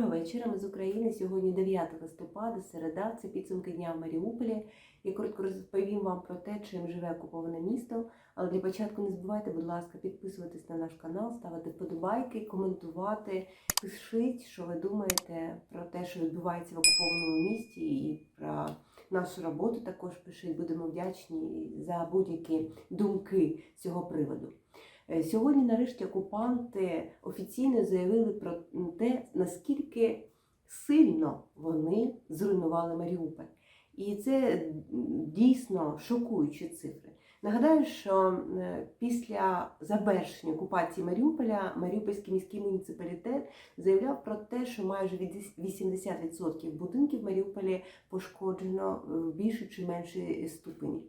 Доброго вечора. Ми з України. Сьогодні 9 листопада, середа. Це підсумки дня в Маріуполі. Я коротко розповім вам про те, чим живе окуповане місто. Але для початку не забувайте, будь ласка, підписуватись на наш канал, ставити вподобайки, коментувати. Пишіть, що ви думаєте про те, що відбувається в окупованому місті, і про нашу роботу також пишіть. Будемо вдячні за будь-які думки з цього приводу. Е, Сьогодні, нарешті, окупанти офіційно заявили про те, наскільки сильно вони зруйнували Маріуполь. І це дійсно шокуючі цифри. Нагадаю, що е, після завершення окупації Маріуполя Маріупольський міський муніципалітет заявляв про те, що майже від 80% будинків в Маріуполі пошкоджено е, в більшій чи меншій ступені.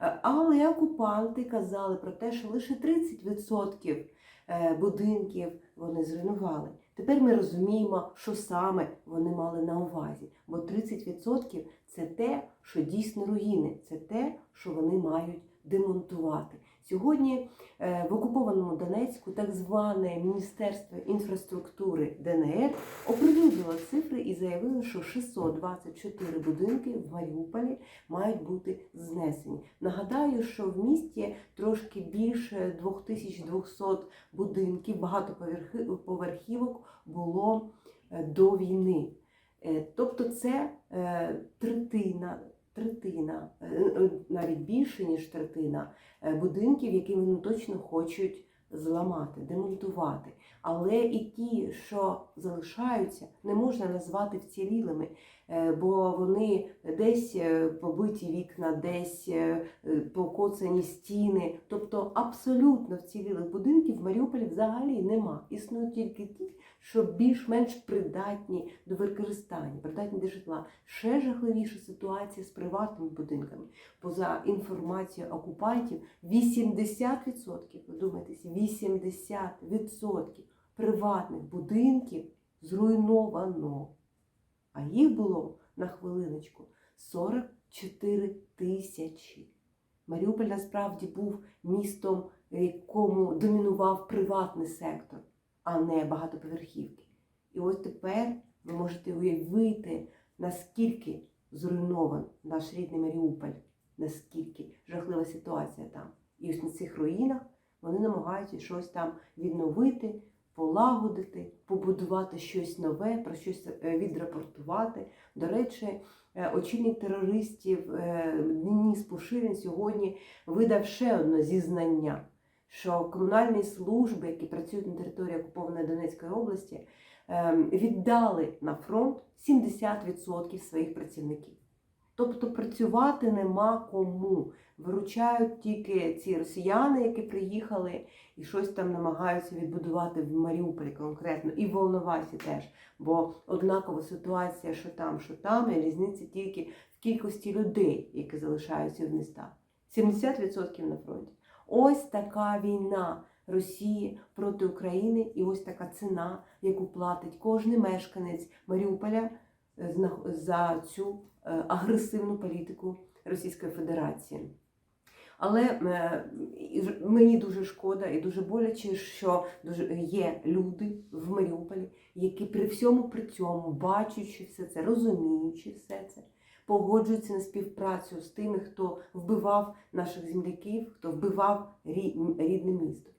Е, Але окупанти казали про те, що лише 30% е, будинків вони зруйнували. Тепер ми розуміємо, що саме вони мали на увазі. Бо 30% це те, що дійсно руїни, це те, що вони мають демонтувати. Сьогодні е, в окупованому Донецьку так зване Міністерство інфраструктури ДНР оприлюднило цифри і заявило, що 624 будинки в Маріуполі мають бути знесені. Нагадаю, що в місті трошки більше 2200 будинків, багатоповерхівок було е, до війни. Е, Тобто це третина, третина, е, е, навіть більше, ніж третина е, будинків, які вони точно хочуть зламати, демонтувати. Але і ті, що залишаються, не можна назвати вцілілими, бо вони десь побиті вікна, десь покоцані стіни. Тобто абсолютно вцілілих будинків в Маріуполі взагалі нема. Існують тільки ті, що більш-менш придатні до використання, придатні до житла. Ще жахливіша ситуація з приватними будинками. Поза інформацією окупантів, 80%, вдумайтесь, 80% приватних будинків зруйновано. А їх було на хвилиночку 44 тисячі. Маріуполь насправді був містом, в якому домінував приватний сектор, а не багатоповерхівки. І ось тепер ви можете уявити, наскільки зруйнован наш рідний Маріуполь, наскільки жахлива ситуація там. І ось на цих руїнах вони намагаються щось там відновити, полагодити, побудувати щось нове, про щось е, відрапортувати. До речі, е, очільник терористів е, Денис Пушилін сьогодні видав ще одне зізнання, що комунальні служби, які працюють на території окупованої Донецької області, ем, віддали на фронт 70% своїх працівників. Тобто працювати нема кому. Виручають тільки ці росіяни, які приїхали і щось там намагаються відбудувати в Маріуполі конкретно, і в Волновасі теж. Бо однакова ситуація, що там, що там, і різниця тільки в кількості людей, які залишаються в містах. 70% на фронті. Ось така війна Росії проти України, і ось така ціна, яку платить кожен мешканець Маріуполя е, за цю е, агресивну політику Російської Федерації. Але е, мені дуже шкода і дуже боляче, що дуже є люди в Маріуполі, які при всьому при цьому, бачачи все це, розуміючи все це, погоджуються на співпрацю з тими, хто вбивав наших земляків, хто вбивав рідне місто.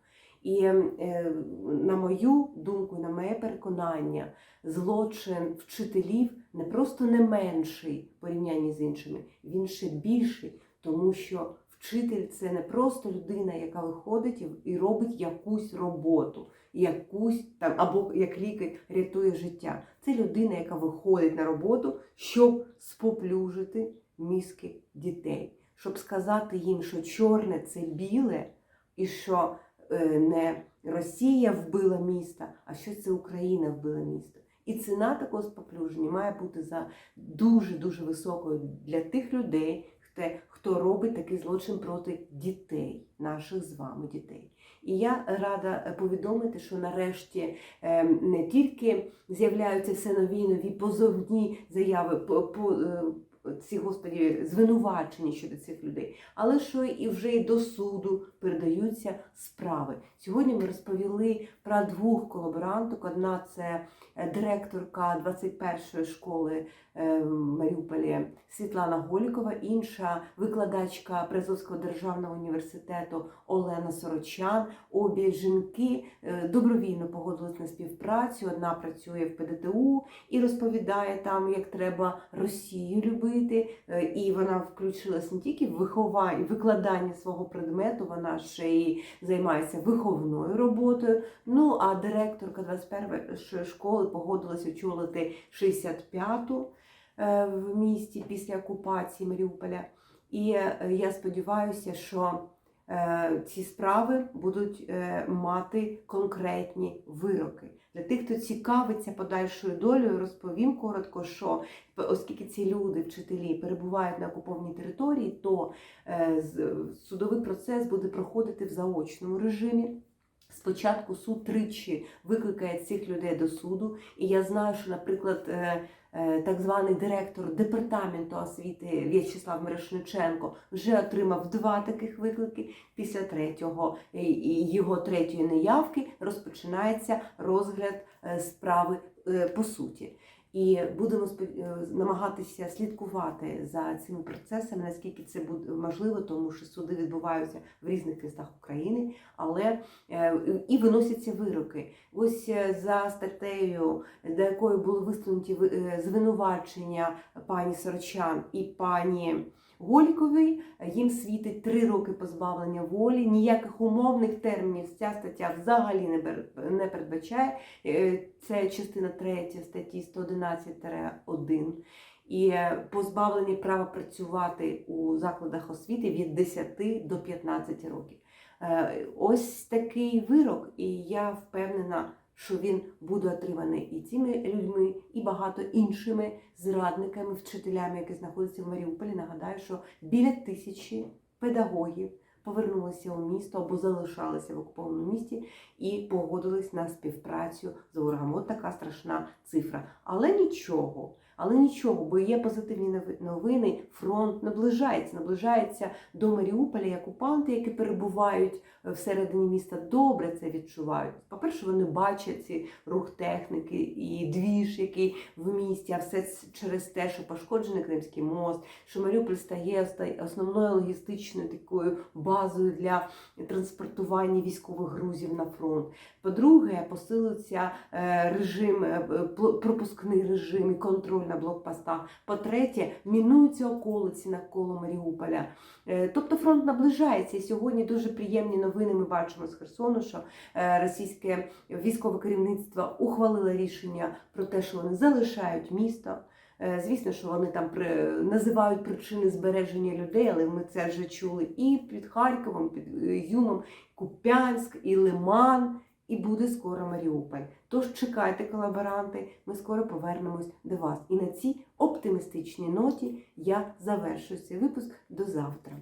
І е, на мою думку, на моє переконання, злочин вчителів не просто не менший в порівнянні з іншими, він ще більший, тому що вчитель це не просто людина, яка виходить і робить якусь роботу, якусь там або як лікар рятує життя. Це людина, яка виходить на роботу, щоб споплюжити мізки дітей, щоб сказати їм, що чорне це біле, і що е, не Росія вбила місто, а що це Україна вбила місто. І ціна такого споплюження має бути за дуже-дуже високою для тих людей, хто робить такий злочин проти дітей, наших з вами дітей. І я рада е, повідомити, що нарешті е, не тільки з'являються все нові нові позовні заяви по е, ці господі звинувачення щодо цих людей, але що і вже й до суду передаються справи. Сьогодні ми розповіли про двох колаборанток. Одна це е, директорка 21-ї школи е, Маріуполі Світлана Голікова, інша викладачка Призовського державного університету Олена Сорочан. Обі жінки е, добровільно погодились на співпрацю. Одна працює в ПДТУ і розповідає там, як треба Росію любити. Е, І вона включилась не тільки в виховання, викладання свого предмету, вона ще й займається виховною роботою. Ну а директорка 21-ї школи погодилась очолити 65-ту е, в місті після окупації Маріуполя. І е, я сподіваюся, що ці справи будуть е, мати конкретні вироки. Для тих, хто цікавиться подальшою долею, розповім коротко, що оскільки ці люди, вчителі, перебувають на окупованій території, то е, судовий процес буде проходити в заочному режимі. Спочатку суд тричі викликає цих людей до суду, і я знаю, що, наприклад, е, е, так званий директор департаменту освіти В'ячеслав Мирошниченко вже отримав два таких виклики. Після третього е, його третьої неявки розпочинається розгляд е, справи е, по суті. І будемо е, намагатися слідкувати за цими процесами, наскільки це буде можливо, тому що суди відбуваються в різних містах України, але е, і виносяться вироки. Ось е, за статтею, до якої були висунуті ви- звинувачення пані Сорочан і пані Голіковій, їм світить три роки позбавлення волі. Ніяких умовних термінів ця стаття взагалі не передбачає. Е, Це частина 3 статті 111-1. І е, позбавлені права працювати у закладах освіти від 10 до 15 років. Е, Ось такий вирок, і я впевнена, що він буде отриманий і цими людьми, і багато іншими зрадниками, вчителями, які знаходяться в Маріуполі. Нагадаю, що біля тисячі педагогів повернулися у місто або залишалися в окупованому місті і погодились на співпрацю з ворогами. От така страшна цифра. Але нічого. Але нічого, бо є позитивні новини. Фронт наближається, наближається до Маріуполя. І окупанти, які перебувають е, всередині міста, добре це відчувають. По-перше, вони бачать ці рух техніки і двіж, який в місті, а все через те, що пошкоджений Кримський мост, що Маріуполь стає основною логістичною такою базою для транспортування військових грузів на фронт. По-друге, посилиться е, режим, е, пропускний режим і контроль на блокпостах. По-третє, мінуються околиці навколо Маріуполя. Е, Тобто фронт наближається. І сьогодні дуже приємні новини ми бачимо з Херсону, що російське військове керівництво ухвалило рішення про те, що вони залишають місто. Е, Звісно, що вони там при... називають причини збереження людей, але ми це вже чули і під Харковом, під Юмом, Ізюмом, Куп'янськ, і Лиман, і буде скоро Маріуполь. Тож чекайте, колаборанти, ми скоро повернемось до вас. І на цій оптимістичній ноті я завершую цей випуск до завтра.